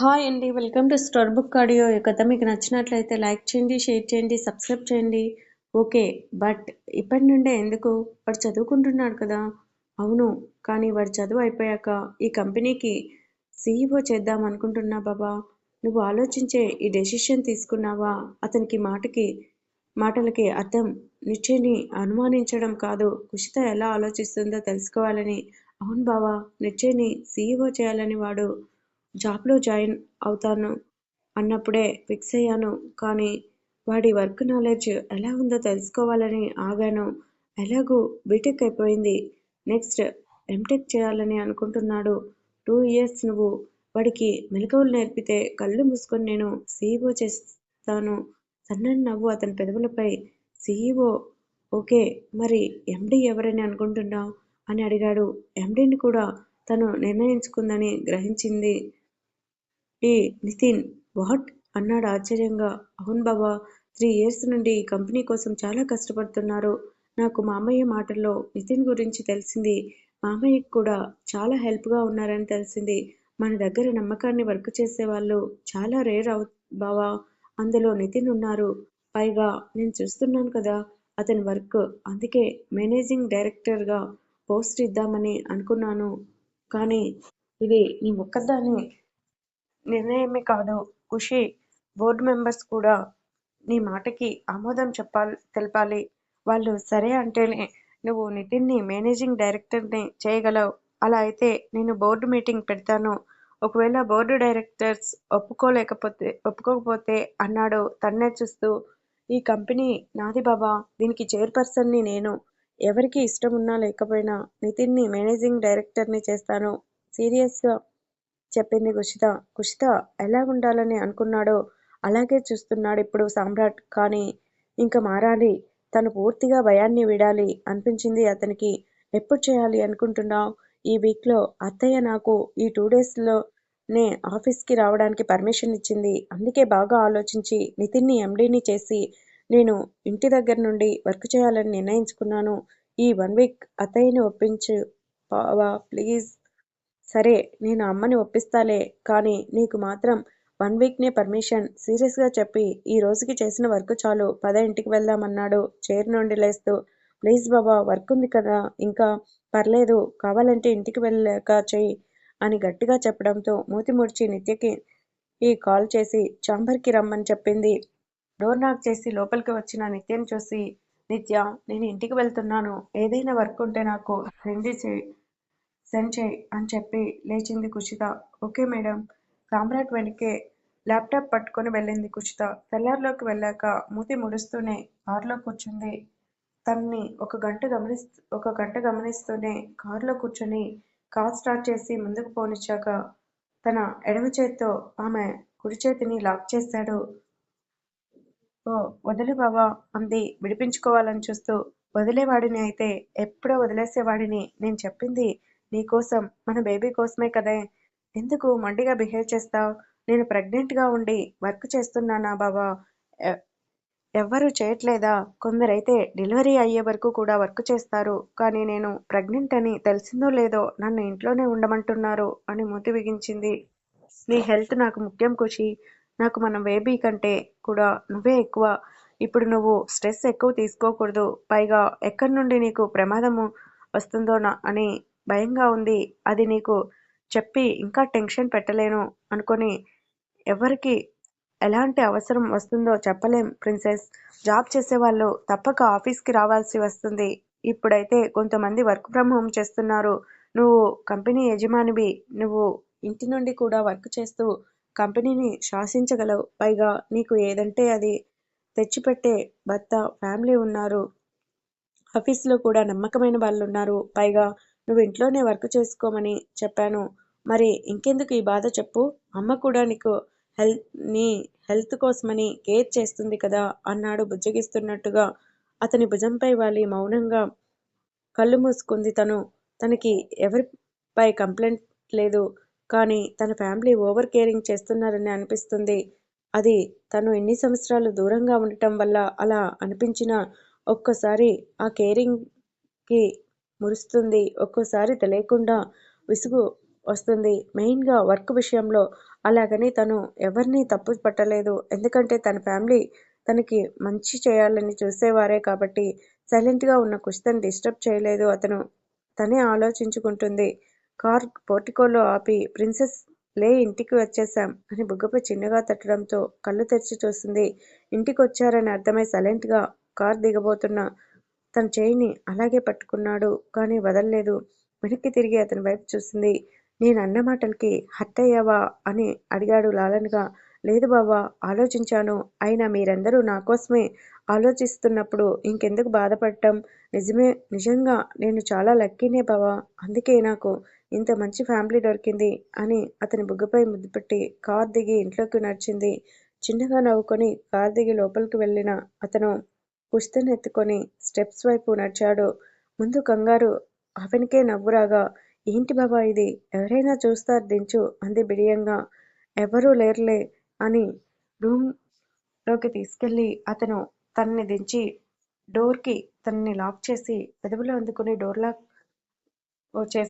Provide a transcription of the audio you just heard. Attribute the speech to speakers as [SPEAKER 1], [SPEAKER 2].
[SPEAKER 1] Hi అండి welcome to store book audio. ఈ కథ మీకు నచ్చినట్లయితే లైక్ చేయండి షేర్ చేయండి సబ్స్క్రైబ్ చేయండి. ఓకే బట్ ఇప్పటి నుండే ఎందుకు? వాడు చదువుకుంటున్నాడు కదా. అవును కానీ వాడు చదువు అయిపోయాక ఈ కంపెనీకి సీఈఓ చేద్దాం అనుకుంటున్నా బాబా. నువ్వు ఆలోచించే ఈ డెసిషన్ తీసుకున్నావా? అతనికి మాటకి మాటలకి అర్థం నిశ్చయని అనుమానించడం కాదు. కుషిత ఎలా ఆలోచిస్తుందో తెలుసుకోవాలని. అవును బావా నిశ్చయని సీఈఓ చేయాలని వాడు జాబ్లో జాయిన్ అవుతాను అన్నప్పుడే ఫిక్స్ అయ్యాను. కానీ వాడి వర్క్ నాలెడ్జ్ ఎలా ఉందో తెలుసుకోవాలని ఆగాను. ఎలాగూ బీటెక్ అయిపోయింది. నెక్స్ట్ ఎంటెక్ చేయాలని అనుకుంటున్నాడు. టూ ఇయర్స్ నువ్వు వాడికి మెలకువలు నేర్పితే కళ్ళు మూసుకొని నేను సీఈఓ చేస్తాను. సన్నని నవ్వు అతని పెదవులపై. సీఈఓ ఓకే మరి ఎండీ ఎవరని అనుకుంటున్నావు? అని అడిగాడు. ఎండీని కూడా తను నిర్ణయించుకుందని గ్రహించింది. ఏ నితిన్ వాట్? అన్నాడు ఆశ్చర్యంగా. అవును బాబా త్రీ ఇయర్స్ నుండి ఈ కంపెనీ కోసం చాలా కష్టపడుతున్నారు. నాకు మామయ్య మాటల్లో నితిన్ గురించి తెలిసింది. మామయ్యకు కూడా చాలా హెల్ప్గా ఉన్నారని తెలిసింది. మన దగ్గర నమ్మకాన్ని వర్క్ చేసే వాళ్ళు చాలా రేర్ అవు బావా. అందులో నితిన్ ఉన్నారు. పైగా నేను చూస్తున్నాను కదా అతని వర్క్. అందుకే మేనేజింగ్ డైరెక్టర్గా పోస్ట్ ఇద్దామని అనుకున్నాను. కానీ ఇది నీ ఒక్కదాన్ని నిర్ణయమే కాదు. ఖుషి బోర్డు మెంబర్స్ కూడా నీ మాటకి ఆమోదం చెప్పాలి తెలపాలి. వాళ్ళు సరే అంటేనే నువ్వు నితిన్ని మేనేజింగ్ డైరెక్టర్ని చేయగలవు. అలా అయితే నేను బోర్డు మీటింగ్ పెడతాను. ఒకవేళ బోర్డు డైరెక్టర్స్ ఒప్పుకోలేకపోతే ఒప్పుకోకపోతే అన్నాడు తన్నే చూస్తూ. ఈ కంపెనీ నాది బాబా. దీనికి చైర్పర్సన్ని నేను. ఎవరికి ఇష్టం ఉన్నా లేకపోయినా నితిన్ని మేనేజింగ్ డైరెక్టర్ని చేస్తాను. సీరియస్గా చెప్పింది కుషిత కుషిత ఎలా ఉండాలని అనుకున్నాడో అలాగే చూస్తున్నాడు ఇప్పుడు సామ్రాట్. కానీ ఇంకా మారాలి. తను పూర్తిగా భయాన్ని విడాలి అనిపించింది అతనికి. ఎప్పుడు చేయాలి అనుకుంటున్నావు? ఈ వీక్లో అత్తయ్య నాకు ఈ టూ డేస్లోనే ఆఫీస్కి రావడానికి పర్మిషన్ ఇచ్చింది. అందుకే బాగా ఆలోచించి నితిన్ని ఎండీని చేసి నేను ఇంటి దగ్గర నుండి వర్క్ చేయాలని నిర్ణయించుకున్నాను. ఈ వన్ వీక్ అత్తయ్యని ఒప్పించు బావా ప్లీజ్. సరే నేను అమ్మని ఒప్పిస్తాలే కానీ నీకు మాత్రం వన్ వీక్నే పర్మిషన్ సీరియస్గా చెప్పి ఈ రోజుకి చేసిన వర్క్ చాలు పద ఇంటికి వెళ్దామన్నాడు. చైర్ నుండి లేస్తూ ప్లీజ్ బాబా వర్క్ ఉంది కదా ఇంకా పర్లేదు కావాలంటే ఇంటికి వెళ్ళాక చెయ్యి అని గట్టిగా చెప్పడంతో మూతి ముడిచి నిత్యకి ఈ కాల్ చేసి చాంబర్కి రమ్మని చెప్పింది. డోర్ నాక్ చేసి లోపలికి వచ్చిన నిత్యం చూసి నిత్య నేను ఇంటికి వెళ్తున్నాను. ఏదైనా వర్క్ ఉంటే నాకు సెండ్ చేయి. సెండ్ చేయి అని చెప్పి లేచింది కుషిత. Okay madam. సామ్రాట్ వెనకే ల్యాప్టాప్ పట్టుకొని వెళ్ళింది కుషిత. తెల్లారిలోకి వెళ్ళాక మూతి ముడుస్తూనే కారులో కూర్చుంది. తనని ఒక గంట గమనిస్తూ ఒక గంట గమనిస్తూనే కారులో కూర్చొని కార్ స్టార్ట్ చేసి ముందుకు పోనిచ్చాక తన ఎడమ చేత్తో ఆమె కుడి చేతిని లాక్ చేశాడు. ఓ వదిలి బావా అంది. విడిపించుకోవాలని చూస్తూ వదిలేవాడిని అయితే ఎప్పుడో వదిలేసేవాడిని నేను చెప్పింది నీకోసం మన బేబీ కోసమే కదే. ఎందుకు మొండిగా బిహేవ్ చేస్తావు? నేను ప్రెగ్నెంట్గా ఉండి వర్క్ చేస్తున్నానా బాబా ఎవ్వరూ చేయట్లేదా? కొందరైతే డెలివరీ అయ్యే వరకు కూడా వర్క్ చేస్తారు. కానీ నేను ప్రెగ్నెంట్ అని తెలిసిందో లేదో నన్ను ఇంట్లోనే ఉండమంటున్నారు అని మూతి బిగించింది. నీ హెల్త్ నాకు ముఖ్యం ఖుషి నాకు మన బేబీ కంటే కూడా నువ్వే ఎక్కువ. ఇప్పుడు నువ్వు స్ట్రెస్ ఎక్కువ తీసుకోకూడదు. పైగా ఎక్కడి నుండి నీకు ప్రమాదము వస్తుందో అని భయంగా ఉంది. అది నీకు చెప్పి ఇంకా టెన్షన్ పెట్టలేను అనుకొని ఎవరికి ఎలాంటి అవసరం వస్తుందో చెప్పలేం ప్రిన్సెస్. జాబ్ చేసేవాళ్ళు తప్పక ఆఫీస్కి రావాల్సి వస్తుంది. ఇప్పుడైతే కొంతమంది వర్క్ ఫ్రమ్ హోమ్ చేస్తున్నారు. నువ్వు కంపెనీ యజమానివి. నువ్వు ఇంటి నుండి కూడా వర్క్ చేస్తూ కంపెనీని శాసించగలవు. పైగా నీకు ఏదంటే అది తెచ్చిపెట్టే భర్త ఫ్యామిలీ ఉన్నారు. ఆఫీస్లో కూడా నమ్మకమైన వాళ్ళు ఉన్నారు పైగా నువ్వు ఇంట్లోనే వర్క్ చేసుకోమని చెప్పాను. మరి ఇంకెందుకు ఈ బాధ చెప్పు? అమ్మ కూడా నీకు హెల్త్ నీ హెల్త్ కోసమని కేర్ చేస్తుంది కదా అన్నాడు బుజ్జగిస్తున్నట్టుగా. అతని భుజంపై వాలి మౌనంగా కళ్ళు మూసుకుంది తను. తనకి ఎవరిపై కంప్లైంట్ లేదు కానీ తన ఫ్యామిలీ ఓవర్ కేరింగ్ చేస్తున్నారని అనిపిస్తుంది. అది తను ఎన్ని సంవత్సరాలు దూరంగా ఉండటం వల్ల అలా అనిపించినా ఒక్కసారి ఆ కేరింగ్కి మురుస్తుంది. ఒక్కోసారి తెలియకుండా విసుగు వస్తుంది. మెయిన్గా వర్క్ విషయంలో అలాగని తను ఎవరిని తప్పు పట్టలేదు. ఎందుకంటే తన ఫ్యామిలీ తనకి మంచి చేయాలని చూసేవారే కాబట్టి సైలెంట్గా ఉన్న కుష్తని డిస్టర్బ్ చేయలేదు. అతను తనే ఆలోచించుకుంటుంది. కార్ పోర్టికోలో ఆపి ప్రిన్సెస్ లే ఇంటికి వచ్చేసాం అని బుగ్గపై చిన్నగా తట్టడంతో కళ్ళు తెరిచి చూస్తుంది. ఇంటికి వచ్చారని అర్థమై సైలెంట్గా కార్ దిగబోతున్న. తన చేయిని అలాగే పట్టుకున్నాడు కానీ వదల్లేదు. వెనక్కి తిరిగి అతని వైపు చూసింది నేను అన్న మాటలకి హర్ట్ అయ్యావా అని అడిగాడు లాలన్గా. లేదు బావా ఆలోచించాను. అయినా మీరందరూ నా కోసమే ఆలోచిస్తున్నప్పుడు ఇంకెందుకు బాధపడటం? నిజమే నిజంగా నేను చాలా లక్కీనే బావా. అందుకే నాకు ఇంత మంచి ఫ్యామిలీ దొరికింది అని అతని బుగ్గపై ముద్దు పెట్టి కార్ దిగి ఇంట్లోకి నడిచింది. చిన్నగా నవ్వుకొని కార్ దిగి లోపలికి వెళ్ళిన అతను కుస్తని ఎత్తుకొని స్టెప్స్ వైపు నడిచాడు. ముందు కంగారు అతనికే నవ్వురాగా ఏంటి బాబా ఇది? ఎవరైనా చూస్తారు దించు అంది బిడియంగా. ఎవరూ లేరులే అని రూమ్లోకి తీసుకెళ్ళి అతను తనని దించి డోర్కి తనని లాక్ చేసి పెదవులు అందుకుని డోర్ లాక్ చేసి